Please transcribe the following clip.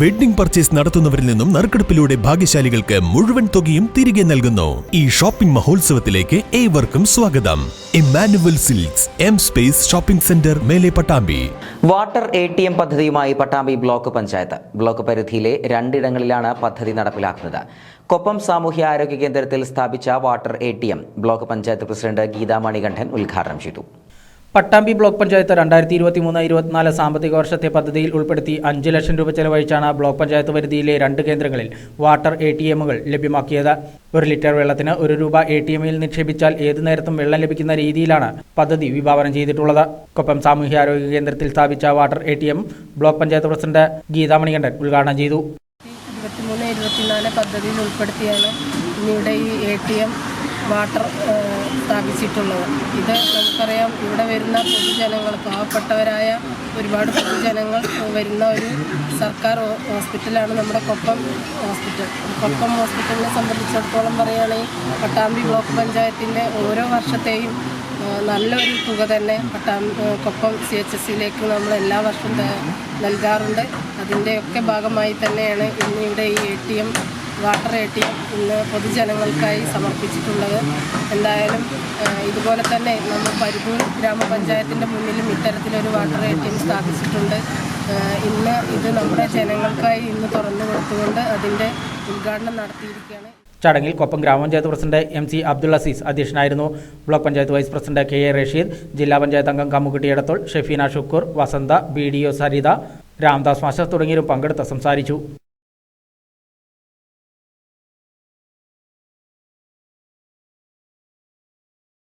Wedding purchase നടത്തുന്നവരിൽ നിന്നും നറുക്കെടുപ്പിലൂടെ ഭാഗ്യശാലികൾക്ക് മുഴുവൻ തുകയും തിരികെ നൽകുന്നു. ഈ ഷോപ്പിംഗ് മഹോത്സവത്തിലേക്ക് ഏവർക്കും സ്വാഗതം. Emmanuel Silks M space shopping centre മേലെ Pattambi. Water A T M പദ്ധതിയുമായി പട്ടാമ്പി ബ്ലോക്ക് പഞ്ചായത്ത്. ബ്ലോക്ക് പരിധിയിലെ രണ്ടിടങ്ങളിലാണ് പദ്ധതി നടപ്പിലാക്കുന്നത്. കൊപ്പം സാമൂഹ്യ ആരോഗ്യ കേന്ദ്രത്തിൽ സ്ഥാപിച്ച water A T M. Block panchayat president Geetha Manikandan ഉദ്ഘാടനം ചെയ്തു. പട്ടാമ്പി ബ്ലോക്ക് പഞ്ചായത്ത് രണ്ടായിരത്തി ഇരുപത്തി മൂന്ന് ഇരുപത്തിനാല് സാമ്പത്തിക വർഷത്തെ പദ്ധതിയിൽ ഉൾപ്പെടുത്തി അഞ്ച് ലക്ഷം രൂപ ചെലവഴിച്ചാണ് ബ്ലോക്ക് പഞ്ചായത്ത് പരിധിയിലെ രണ്ട് കേന്ദ്രങ്ങളിൽ വാട്ടർ എ ടി എമ്മുകൾ ലഭ്യമാക്കിയത്. ഒരു ലിറ്റർ വെള്ളത്തിന് ഒരു രൂപ എ ടി എമ്മിൽ നിക്ഷേപിച്ചാൽ ഏതു നേരത്തും വെള്ളം ലഭിക്കുന്ന രീതിയിലാണ് പദ്ധതി വിഭാവനം ചെയ്തിട്ടുള്ളത്. കൊപ്പം സാമൂഹ്യാരോഗ്യ കേന്ദ്രത്തിൽ സ്ഥാപിച്ച water A T M block panchayat president Geetha Manikandan ഉദ്ഘാടനം ചെയ്തു. ഇരുപത്തിമൂന്ന് ഇരുപത്തിനാല് പദ്ധതിയിൽ ഉൾപ്പെടുത്തിയാണ് ഇന്നിവിടെ ഈ എ ടി എം വാട്ടർ സ്ഥാപിച്ചിട്ടുള്ളത്. ഇത് നമുക്കറിയാം ഇവിടെ വരുന്ന പൊതുജനങ്ങൾ പാവപ്പെട്ടവരായ ഒരുപാട് പൊതുജനങ്ങൾ വരുന്ന ഒരു സർക്കാർ ഹോസ്പിറ്റലാണ് നമ്മുടെ കൊപ്പം ഹോസ്പിറ്റൽ. കൊപ്പം ഹോസ്പിറ്റലിനെ സംബന്ധിച്ചിടത്തോളം പറയുകയാണെങ്കിൽ പട്ടാമ്പി ബ്ലോക്ക് പഞ്ചായത്തിന്റെ ഓരോ വർഷത്തെയും നല്ലൊരു തുക തന്നെ പട്ടാം കൊപ്പം സി എച്ച് എസ് സിയിലേക്ക് നമ്മൾ എല്ലാ വർഷവും നൽകാറുണ്ട്. അതിന്റെയൊക്കെ ഭാഗമായി തന്നെയാണ് ഇന്ന് ഇവിടെ ഈ A T M water A T M ഇന്ന് പൊതുജനങ്ങൾക്കായി സമർപ്പിച്ചിട്ടുള്ളത്. എന്തായാലും ഇതുപോലെ തന്നെ നമ്മൾ പരിപൂർ ഗ്രാമപഞ്ചായത്തിന്റെ മുന്നിലും ഇത്തരത്തിലൊരു വാട്ടർ എ ടി എം സ്ഥാപിച്ചിട്ടുണ്ട് ഇന്ന് ഇത് നമ്മുടെ ജനങ്ങൾക്കായി ഇന്ന് തുറന്നു കൊടുത്തുകൊണ്ട് അതിന്റെ ഉദ്ഘാടനം നടത്തിയിരിക്കുകയാണ്. ചടങ്ങിൽ കൊപ്പം ഗ്രാമപഞ്ചായത്ത് president M C Abdul Azeez അധ്യക്ഷനായിരുന്നു. Block panchayat vice president K A Rasheed ജില്ലാ പഞ്ചായത്ത് അംഗം Kammukutty Edathol Shefeena Shukkur Vasantha B D O Saritha Ramdas master തുടങ്ങിയവരും പങ്കെടുത്ത് സംസാരിച്ചു.